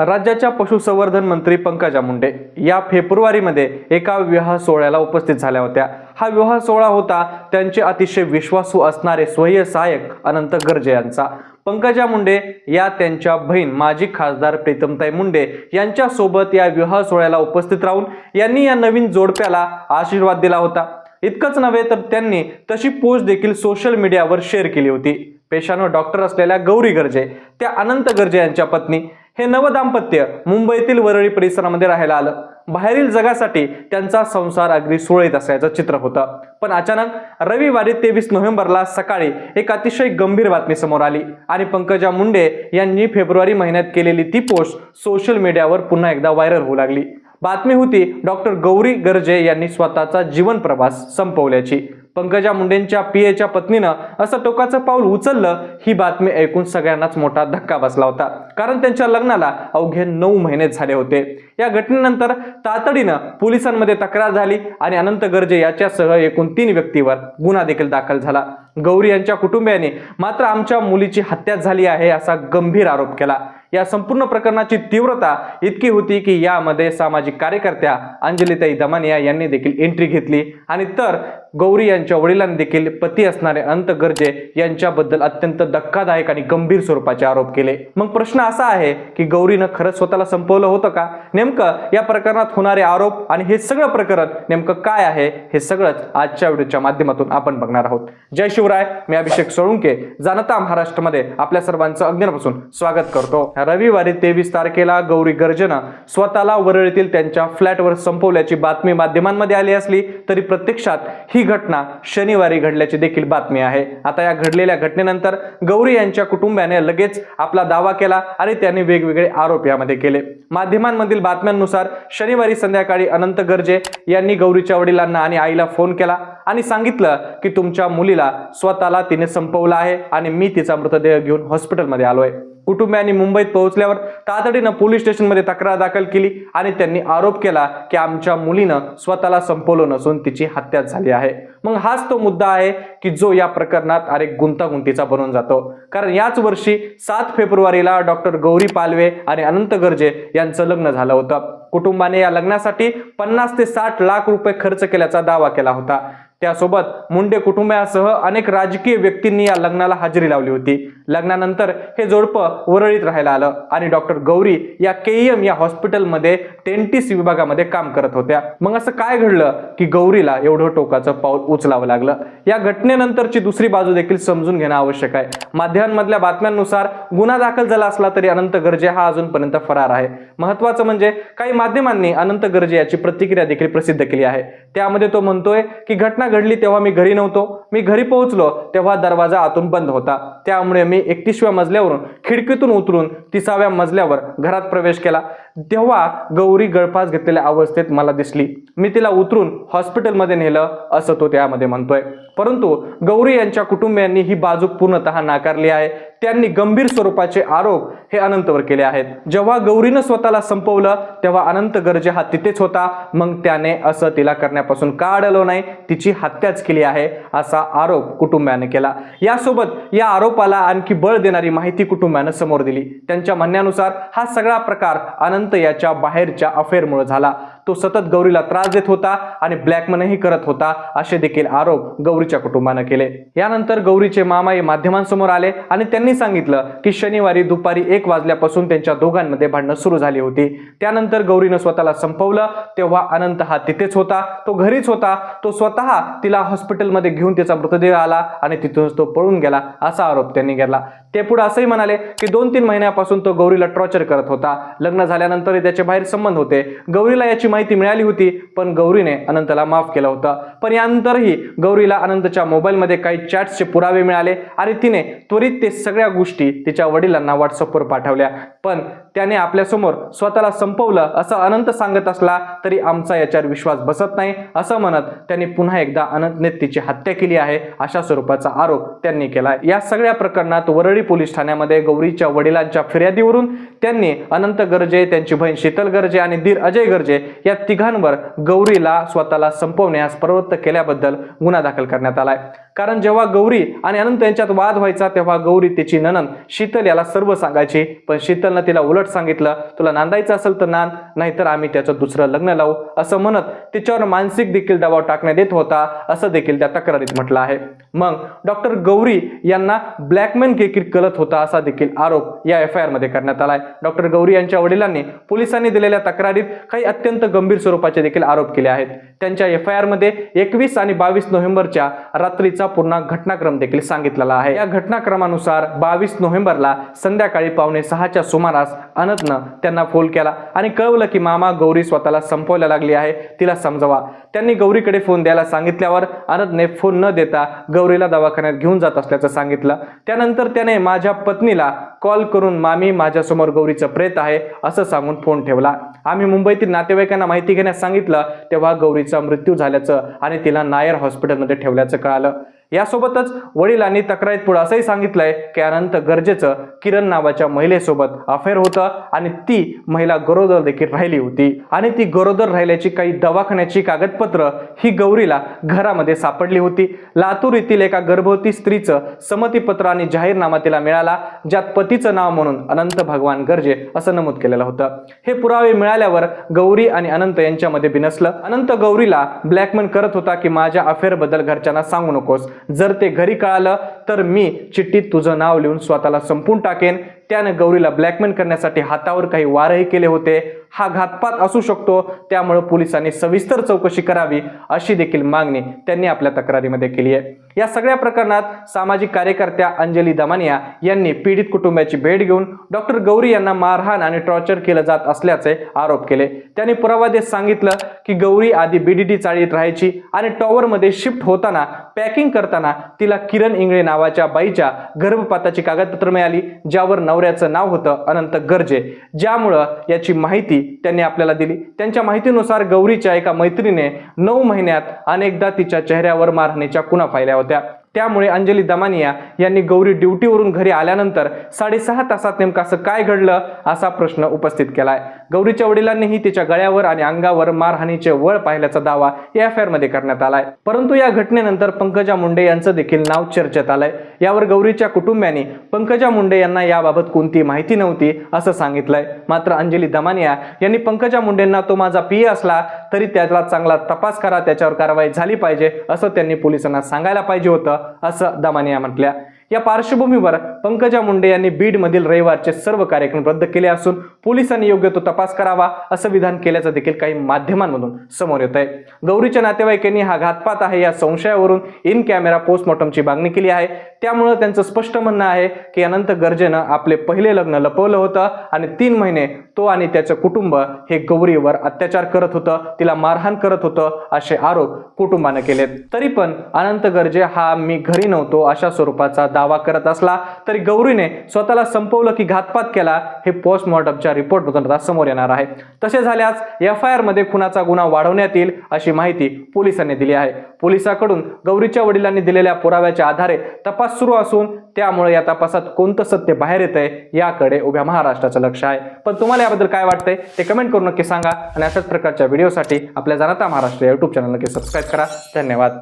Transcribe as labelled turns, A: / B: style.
A: राज्याच्या पशुसंवर्धन मंत्री पंकजा मुंडे या फेब्रुवारीमध्ये एका विवाह सोहळ्याला उपस्थित झाल्या होत्या. हा विवाह सोहळा होता त्यांचे अतिशय विश्वासू असणारे स्वयं सहाय्यक अनंत गर्जे यांचा. पंकजा मुंडे या त्यांच्या बहीण माजी खासदार प्रीतमताई मुंडे यांच्यासोबत या विवाह सोहळ्याला उपस्थित राहून यांनी या नवीन जोडप्याला आशीर्वाद दिला होता. इतकंच नव्हे तर त्यांनी तशी पोस्ट देखील सोशल मीडियावर शेअर केली होती. पेशानं डॉक्टर असलेल्या गौरी गर्जे त्या अनंत गर्जे यांच्या पत्नी हे नवदाम्पत्य मुंबईतील वरळी परिसरामध्ये राहायला आलं. बाहेरील जगासाठी त्यांचा संसार अगदी सुरळीत असल्याचं चित्र होतं. पण अचानक रविवारी तेवीस नोव्हेंबरला सकाळी एक अतिशय गंभीर बातमी समोर आली आणि पंकजा मुंडे यांनी फेब्रुवारी महिन्यात केलेली ती पोस्ट सोशल मीडियावर पुन्हा एकदा व्हायरल होऊ लागली. बातमी होती डॉक्टर गौरी गर्जे यांनी स्वतःचा जीवन प्रवास संपवल्याची. पंकजा मुंडेंच्या पीएच्या पत्नीनं असं टोकाचं पाऊल उचललं ही बातमी ऐकून सगळ्यांनाच मोठा धक्का बसला होता. कारण त्यांच्या लग्नाला अवघे नऊ महिने झाले होते. या घटनेनंतर तातडीनं पोलिसांमध्ये तक्रार झाली आणि अनंत गर्जे याच्यासह एकूण तीन व्यक्तीवर गुन्हा देखील दाखल झाला. गौरी यांच्या कुटुंबियांनी मात्र आमच्या मुलीची हत्या झाली आहे असा गंभीर आरोप केला. या संपूर्ण प्रकरणाची तीव्रता इतकी होती की यामध्ये सामाजिक कार्यकर्त्या अंजलिताई दमानिया यांनी देखील एंट्री घेतली. आणि तर गौरी यांच्या वडिलांनी देखील पती असणारे अंत गर्जे यांच्याबद्दल अत्यंत धक्कादायक आणि गंभीर स्वरूपाचे आरोप केले. मग प्रश्न असा आहे की गौरीनं खरंच स्वतःला संपवलं होतं का? नेमकं या प्रकरणात होणारे आरोप आणि हे सगळं प्रकरण नेमकं काय आहे हे सगळंच आजच्या व्हिडिओच्या माध्यमातून आपण बघणार आहोत. जय शिवराय मी अभिषेक सोळुंके जाणता महाराष्ट्रमध्ये आपल्या सर्वांचं अग्निपासून स्वागत करतो. रविवारी तेवीस तारखेला गौरी गर्जेनं स्वतःला वरळीतील त्यांच्या फ्लॅटवर संपवल्याची बातमी माध्यमांमध्ये आली असली तरी प्रत्यक्षात ही घटना शनिवारी घडल्याची देखील बातमी आहे. आता या घडलेल्या घटनेनंतर गौरी यांच्या कुटुंबाने लगेच आपला दावा केला आणि त्यांनी वेगवेगळे आरोप यामध्ये केले. माध्यमांमधील बातम्यांनुसार शनिवारी संध्याकाळी अनंत गर्जे यांनी गौरीच्या वडिलांना आणि आईला फोन केला. आणि सांगितलं की तुमच्या मुलीला स्वतःला तिने संपवलं आहे आणि मी तिचा मृतदेह घेऊन हॉस्पिटलमध्ये आलो आहे कुटुंबियांनी मुंबईत पोहोचल्यावर तातडीनं पोलीस स्टेशनमध्ये तक्रार दाखल केली आणि त्यांनी आरोप केला की आमच्या मुलीनं स्वतःला संपवलं नसून तिची हत्या झाली आहे. मग हाच तो मुद्दा आहे की जो या प्रकरणात अनेक गुंतागुंतीचा बनून जातो. कारण याच वर्षी सात फेब्रुवारीला डॉक्टर गौरी पालवे आणि अनंत गर्जे यांचं लग्न झालं होतं. कुटुंबाने या लग्नासाठी पन्नास ते साठ लाख रुपये खर्च केल्याचा दावा केला होता. त्यासोबत मुंडे कुटुंबासह अनेक राजकीय व्यक्तींनी या लग्नाला हजेरी लावली होती. लग्नानंतर हे जोडपं वरळीत राहायला आलं आणि डॉक्टर गौरी या केईएम या हॉस्पिटलमध्ये टेंटिस विभागामध्ये काम करत होत्या. मग असं काय घडलं की गौरीला एवढं टोकाचं पाऊल उचलावं लागलं. या घटनेनंतरची दुसरी बाजू देखील समजून घेणं आवश्यक आहे. माध्यमांमधल्या बातम्यांनुसार गुन्हा दाखल झाला असला तरी अनंत गर्जे हा अजूनपर्यंत फरार आहे. महत्वाचं म्हणजे काही माध्यमांनी अनंत गर्जे याची प्रतिक्रिया देखील प्रसिद्ध केली आहे. त्यामध्ये तो म्हणतोय की घटना घडली तेव्हा मी घरी नव्हतो. मी घरी पोहोचलो तेव्हा दरवाजा आतून बंद होता. त्यामुळे मी एकतीसव्या मजल्यावरून खिडकीतून उतरून तिसाव्या मजल्यावर घरात प्रवेश केला. तेव्हा गौरी गळफास घेतलेल्या अवस्थेत मला दिसली. मी तिला उतरून हॉस्पिटलमध्ये नेलं असं तो त्यामध्ये म्हणतोय. परंतु गौरी यांच्या कुटुंबियांनी ही बाजू पूर्णतः नाकारली आहे. त्यांनी गंभीर स्वरूपाचे आरोप हे अनंतवर केले आहेत. जेव्हा गौरीनं स्वतःला संपवलं तेव्हा अनंत गर्जे हा तिथेच होता. मग त्याने असं तिला करण्यापासून का अडलो नाही? तिची हत्याच केली आहे असा आरोप कुटुंबाने केला. यासोबत या आरोपाला आणखी बळ देणारी माहिती कुटुंबानं समोर दिली. त्यांच्या म्हणण्यानुसार हा सगळा प्रकार अनंत याच्या बाहेरच्या अफेअरमुळे झाला. तो सतत गौरीला त्रास देत होता आणि ब्लॅकमनही करत होता असे देखील आरोप गौरीच्या कुटुंबानं केले. यानंतर गौरीचे मामाई माध्यमांसमोर आले आणि त्यांनी सांगितलं की शनिवारी दुपारी एक वाजल्यापासून त्यांच्या दोघांमध्ये भांडणं सुरू झाली होती. त्यानंतर गौरीनं स्वतःला संपवलं तेव्हा अनंत हा तिथेच होता. तो घरीच होता. तो स्वतः तिला हॉस्पिटलमध्ये घेऊन तिचा मृतदेह आला आणि तिथूनच तो पळून गेला असा आरोप त्यांनी केला. ते पुढे असंही म्हणाले की दोन तीन महिन्यापासून तो गौरीला टॉर्चर करत होता. लग्न झाल्यानंतरही त्याचे बाहेर संबंध होते. गौरीला याची माहिती मिळाली होती पण गौरीने अनंतला माफ केलं होतं. पण यानंतरही गौरीला अनंतच्या मोबाईलमध्ये काही चॅट्सचे पुरावे मिळाले आणि तिने त्वरित ते सगळ्या गोष्टी तिच्या वडिलांना व्हॉट्सअपवर पाठवल्या. पण त्याने आपल्यासमोर स्वतःला संपवलं असं अनंत सांगत असला तरी आमचा याच्यावर विश्वास बसत नाही असं म्हणत त्यांनी पुन्हा एकदा अनंतने तिची हत्या केली आहे अशा स्वरूपाचा आरोप त्यांनी केला. या सगळ्या प्रकरणात वरळी पोलीस ठाण्यामध्ये गौरीच्या वडिलांच्या फिर्यादीवरून त्यांनी अनंत गर्जे त्यांची बहीण शीतल गर्जे आणि धीर अजय गर्जे या तिघांवर गौरीला स्वतःला संपवण्यास प्रवृत्त केल्याबद्दल गुन्हा दाखल करण्यात आलाय. कारण जेव्हा गौरी आणि अनंत यांच्यात वाद व्हायचा तेव्हा गौरी तिची ननन शीतल याला सर्व सांगायची पण शीतलनं तिला उलट उलट सांगितलं तुला नांदायचं असेल तर नांद नाहीतर आम्ही त्याचं दुसरं लग्न लावू. असं म्हणत तिच्यावर मानसिक देखील दबाव टाकण्यात येत होता असं देखील त्या तक्रारीत म्हटलं आहे. मग डॉक्टर गौरी यांना ब्लॅकमेन देखील कळत होता असा देखील आरोप या एफ आय आरमध्ये करण्यात आहे डॉक्टर गौरी यांच्या वडिलांनी पोलिसांनी दिलेल्या तक्रारीत काही अत्यंत गंभीर स्वरूपाचे देखील आरोप केले आहेत. त्यांच्या एफ आय आरमध्ये एकवीस आणि बावीस नोव्हेंबरच्या रात्रीचा पूर्ण घटनाक्रम देखील सांगितलेला आहे. या घटनाक्रमानुसार बावीस नोव्हेंबरला संध्याकाळी पावणे सहाच्या सुमारास अनंतनं त्यांना फोन केला आणि कळवलं की मामा गौरी स्वतःला संपवायला लागली आहे तिला समजवा. त्यांनी गौरीकडे फोन द्यायला सांगितल्यावर अनंतने फोन न देता गौरीला दवाखान्यात घेऊन जात असल्याचं सांगितलं. त्यानंतर त्याने माझ्या पत्नीला कॉल करून मामी माझ्यासमोर गौरीचं प्रेत आहे असं सांगून फोन ठेवला. आम्ही मुंबईतील नातेवाईकांना माहिती घेण्यास सांगितलं तेव्हा गौरीचा मृत्यू झाल्याचं आणि तिला नायर हॉस्पिटलमध्ये ठेवल्याचं कळालं. यासोबतच वडिलांनी तक्रारीत पुढे असंही सांगितलंय की अनंत गरजेचं किरण नावाच्या महिलेसोबत अफेअर होतं आणि ती महिला गरोदर देखील राहिली होती. आणि ती गरोदर राहिल्याची काही दवाखान्याची कागदपत्र ही गौरीला घरामध्ये सापडली होती. लातूर येथील एका गर्भवती स्त्रीचं समतीपत्र आणि जाहीरनामा तिला मिळाला ज्यात पतीचं नाव म्हणून अनंत भगवान गरजे असं नमूद केलेलं होतं. हे पुरावे मिळाल्यावर गौरी आणि अनंत यांच्यामध्ये बिनसलं. अनंत गौरीला ब्लॅकमेल करत होता की माझ्या अफेअरबद्दल घरच्यांना सांगू नकोस. जर ते घरी कळालं तर मी चिठ्ठीत तुझं नाव लिहून स्वतःला संपून टाकेन. त्यानं गौरीला ब्लॅकमेल करण्यासाठी हातावर काही वारही केले होते. हा घातपात असू शकतो. त्यामुळे पोलिसांनी सविस्तर चौकशी करावी अशी देखील मागणी त्यांनी आपल्या तक्रारीमध्ये केली आहे. या सगळ्या प्रकरणात सामाजिक कार्यकर्त्या अंजली दमानिया यांनी पीडित कुटुंबाची भेट घेऊन डॉक्टर गौरी यांना मारहाण आणि टॉर्चर केलं जात असल्याचे आरोप केले. त्यांनी पुरावा देत सांगितलं की गौरी आधी बीडीटी चाळीत राहायची आणि टॉवरमध्ये शिफ्ट होताना पॅकिंग करताना तिला किरण इंगळे नावाच्या बाईच्या गर्भपाताची कागदपत्र मिळाली ज्यावर नवऱ्याचं नाव होतं अनंत गर्जे. ज्यामुळं याची माहिती त्यांनी आपल्याला दिली. त्यांच्या माहितीनुसार गौरीच्या एका मैत्रीने नऊ महिन्यात अनेकदा तिच्या चेहऱ्यावर मारहाणीच्या कुणा पाहिल्या होत्या. त्यामुळे अंजली दमानिया यांनी गौरी ड्युटीवरून घरी आल्यानंतर साडेसहा तासात नेमकं असं काय घडलं असा प्रश्न उपस्थित केलाय. गौरीच्या वडिलांनीही तिच्या गळ्यावर आणि अंगावर मारहाणीचे वळ पाहिल्याचा दावा या एफमध्ये करण्यात आलाय. परंतु या घटनेनंतर पंकजा मुंडे यांचं देखील नाव चर्चेत आलंय. यावर गौरीच्या कुटुंबियांनी पंकजा मुंडे यांना याबाबत कोणती माहिती नव्हती असं सांगितलंय. मात्र अंजली दमानिया यांनी पंकजा मुंडेंना तो माझा पी असला तरी त्याला चांगला तपास करा त्याच्यावर कारवाई झाली पाहिजे असं त्यांनी पोलिसांना सांगायला पाहिजे होतं असं दमानिया म्हटल्या. या पार्श्वभूमीवर पंकजा मुंडे यांनी बीडमधील रविवारचे सर्व कार्यक्रम रद्द केले असून पोलिसांनी योग्य तो तपास करावा असं विधान केल्याचं देखील काही माध्यमांमधून समोर येत आहे गौरीच्या नातेवाईकांनी हा घातपात आहे. या संशयावरून इन कॅमेरा पोस्टमॉर्टमची मागणी केली आहे. त्यामुळं त्यांचं स्पष्ट म्हणणं आहे की अनंत गर्जेनं आपले पहिले लग्न लपवलं होतं आणि तीन महिने तो आणि त्याचं कुटुंब हे गौरीवर अत्याचार करत होतं तिला मारहाण करत होतं असे आरोप कुटुंबानं केलेत. तरी पण अनंत गर्जे हा मी घरी नव्हतो अशा स्वरूपाचा दावा करत असला तरी गौरीने स्वतःला संपवलं की घातपात केला हे पोस्टमॉर्टमच्या रिपोर्ट आता समोर येणार आहे. तसे झाल्यास एफ आय आरमध्ये खुनाचा गुन्हा वाढवण्यात येईल अशी माहिती पोलिसांनी दिली आहे. पोलिसांकडून गौरीच्या वडिलांनी दिलेल्या पुराव्याच्या आधारे तपास सुरू असून त्यामुळे या तपासात कोणतं सत्य बाहेर येत आहे याकडे उभ्या महाराष्ट्राचं लक्ष आहे. पण तुम्हाला याबद्दल काय वाटतंय ते कमेंट करून नक्की सांगा आणि अशाच प्रकारच्या व्हिडिओसाठी आपल्या जाणता महाराष्ट्र या युट्यूब चॅनल नक्की सबस्क्राईब करा. धन्यवाद.